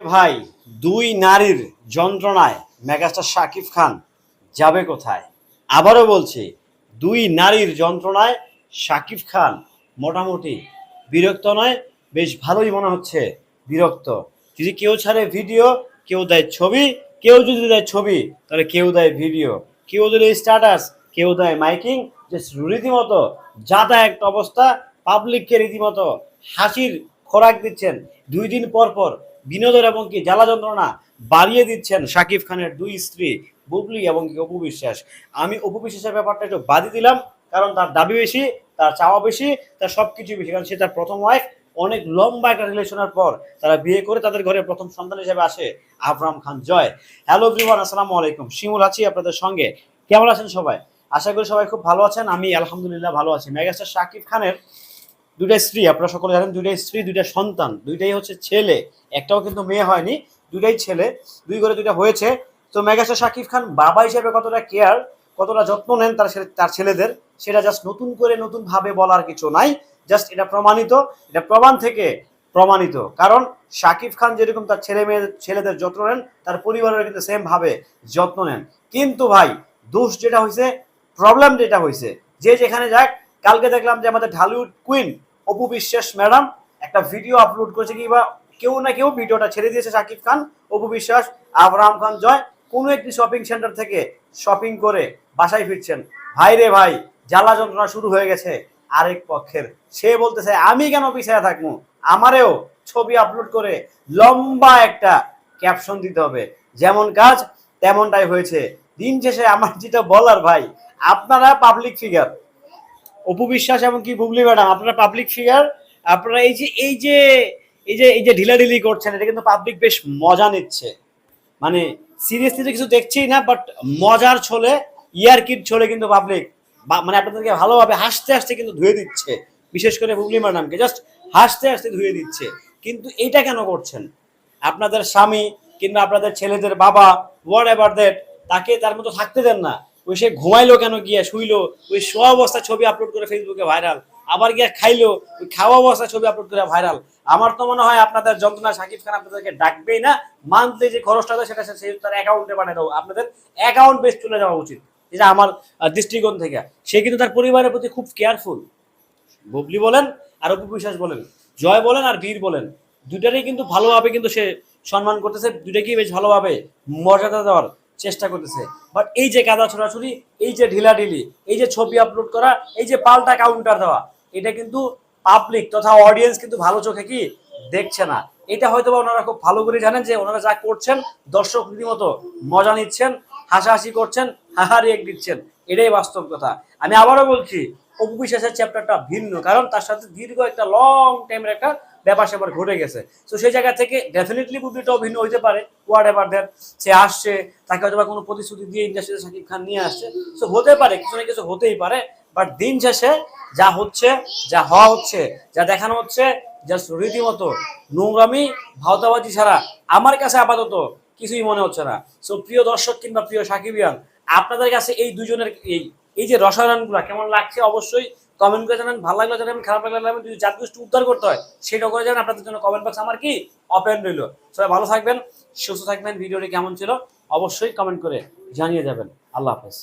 ভাই, দুই নারীর যন্ত্রণায় মেগাস্টার শাকিব খান যাবে কোথায়? আবারও বলছি, দুই নারীর যন্ত্রণায় শাকিব খান মোটামুটি বিরক্ত নয়, বেশ ভালোই মনে হচ্ছে বিরক্ত। যদি কেউ ছাড়ে ভিডিও, কেউ দেয় ছবি, কেউ যদি দেয় ছবি, তাহলে কেউ দেয় ভিডিও। কেউ যদি স্ট্যাটাস কেউ দেয় মাইকিং যে রীতিমতো যাতা একটা অবস্থা পাবলিককে রীতিমতো হাসির খোরাক দিচ্ছেন। দুই দিন পর পর বিনোদন এবং কি জ্বালা যন্ত্রণা বাড়িয়ে দিচ্ছেন শাকিব খানের দুই স্ত্রী, বুবলি এবং কি অপু বিশ্বাস। আমি অপু বিশ্বাসের ব্যাপারটা একটু বাদই দিলাম, কারণ তার দাবি বেশি, তার চাওয়া বেশি, তার সব কিছু বেশি, কারণ সে তার প্রথম ওয়াইফ অনেক লম্বা একটা রিলেশনের পর তারা বিয়ে করে তাদের ঘরে প্রথম সন্তান হিসেবে আসে আবরাম খান জয়। হ্যালো এভরিওয়ান আসসালামু আলাইকুম। শিমুল আছি আপনাদের সঙ্গে। কেমন আছেন সবাই? আশা করি সবাই খুব ভালো আছেন, আমি আলহামদুলিল্লাহ ভালো আছি। মেগাস্টার শাকিব খানের দুইটা স্ত্রী, আপনারা সকলে জানেন দুইটা স্ত্রী, দুইটা সন্তান, দুইটাই হচ্ছে ছেলে, একটাও কিন্তু মেয়ে হয়নি, দুইটাই ছেলে, দুই করে দুইটা হয়েছে। তো মেগাস্টার শাকিব খান বাবা হিসেবে কতটা কেয়ার কতটা যত্ন নেন তার তার ছেলেদের, সেটা জাস্ট নতুন করে নতুন ভাবে বলার কিছু নাই জাস্ট এটা প্রমাণিত, এটা প্রমাণ থেকে প্রমাণিত। কারণ শাকিব খান যেরকম তার ছেলে মেয়ে ছেলেদের যত্ন নেন, তার পরিবারের কিন্তু সেম ভাবে যত্ন নেন। কিন্তু ভাই, দোষ যেটা হয়েছে প্রবলেম যেটা হয়েছে যে যেখানে যাক, কালকে দেখলাম যে আমাদের ঢালিউড কুইন অপু বিশ্বাস ম্যাডাম, একটা ভিডিও আপলোড করেছে কি বা কেউ না কেউ ভিডিওটা ছেড়ে দিয়েছে শাকিব খান, অপু বিশ্বাস, আবরাম খান, জয়। কোনো একটি শপিং সেন্টার থেকে শপিং করে বাসায় ফিরছেন। ভাই রে ভাই, জ্বালা যন্ত্রণা শুরু হয়ে গেছে আরেক পক্ষের। সে বলতেছে, আমি কেন পিছিয়ে থাকব? আমারেও ছবি আপলোড করে লম্বা একটা ক্যাপশন দিতে হবে। যেমন কাজ, তেমনটাই হয়েছে। দিন শেষে আমার যেটা বলার ভাই, আপনারা পাবলিক ফিগার অপু বিশ্বাস এবং কি বুবলি ম্যাডাম, আপনারা পাবলিক ফিগার আপনারা এই যে এই যে এই যে এই যে ঢিলাঢিলি করছেন, এটা কিন্তু পাবলিক বেশ মজা নিচ্ছে। মানে সিরিয়াসলি তো কিছু দেখছেই না বাট মজার ছলে, ইয়ার কিড ছলে কিন্তু পাবলিক মানে আপনাদেরকে ভালোভাবে হাসতে হাসতে কিন্তু ধুয়ে দিচ্ছে, বিশেষ করে বুবলি ম্যাডামকে জাস্ট হাসতে হাসতে ধুয়ে দিচ্ছে। কিন্তু এটা কেন করছেন? আপনাদের স্বামী কিংবা আপনাদের ছেলেদের বাবা হোয়াট এভার দ্যাট তাকে তার মতো থাকতে দেন না। ওই সে ঘুমাইলো কেন গিয়া? শুইলো। ওই শোয়া অবস্থা ছবি আপলোড করে ফেসবুকে ভাইরাল আবার গিয়ে খাইলো। ওই খাওয়া অবস্থা ছবি আপলোড করে ভাইরাল আমার তো মনে হয় আপনাদের যন্ত্রণা সাকিব খান আপনাদেরকে ডাকবেই না। মান্থলি যে খরচটা দেয় সেটা সে তার অ্যাকাউন্টে পাঠিয়ে দেবো। আপনাদের অ্যাকাউন্ট বেশ চলে যাওয়া উচিত। এটা আমার দৃষ্টিকোণ থেকে। সে কিন্তু তার পরিবারের প্রতি খুব কেয়ারফুল বুবলি বলেন আর অপু বিশ্বাস বলেন, জয় বলেন আর বীর বলেন। দুটারই কিন্তু ভালোভাবে কিন্তু সে সম্মান করতেছে। দুটাকেই বেশ ভালোভাবে মর্যাদা দেওয়ার চেষ্টা করতেছে। বাট এই যে কাদা ছোড়াছুড়ি, এই যে ঢিলাঢিলি, এই যে ছবি আপলোড করা, এই যে পাল্টা কাউন্টার দেওয়া, এটা কিন্তু পাবলিক তথা অডিয়েন্স কিন্তু ভালো চোখে কি দেখছে না। এটা হয়তো বা ওনারা খুব ভালো করে জানেন যে ওনারা যা করছেন, দর্শক রীতিমতো মজা নিচ্ছেন, হাসাহাসি করছেন হাহারি এক দিচ্ছেন, এটাই বাস্তব কথা। আমি আবারও বলছি, অপু বিশ্বাসের চ্যাপ্টারটা ভিন্ন, কারণ তার সাথে দীর্ঘ একটা লং টাইমের একটা ব্যাপার স্যাপার ঘটে গেছে। তো সেই জায়গা থেকে ডেফিনেটলি মুভিটাও ভিন্ন হইতে পারে হোয়াট এভার দ্যাট সে আসছে, তাকে হয়তো কোনো প্রতিশ্রুতি দিয়ে ইন্ডাস্ট্রিতে শাকিব খান নিয়ে আসছে। তো হতে পারে, কিছু না কিছু হতেই পারে বাট দিন শেষে যা হচ্ছে, যা হওয়া হচ্ছে, যা দেখানো হচ্ছে জাস্ট রীতিমতো নোংরামি, ভাওতাবাজি ছাড়া আমার কাছে আপাতত কিছুই মনে হচ্ছে না। সো প্রিয় দর্শক কিংবা প্রিয় সাকিবিয়ান, আপনাদের কাছে এই দুজনের এই এই যে রসায়নগুলো কেমন লাগছে? অবশ্যই কমেন্ট করে জানান, ভালো লাগলে জানাবেন, খারাপ লাগলে জানাবেন, যদি জাত গোষ্ঠী উদ্ধার করতে হয়, সেটা করে জানান, আপনাদের জন্য কমেন্ট বক্স আমার কি? ওপেন রইল। সবাই ভালো থাকবেন, সুস্থ থাকবেন, ভিডিওটি কেমন ছিল? অবশ্যই কমেন্ট করে জানিয়ে যাবেন। আল্লাহ হাফেজ।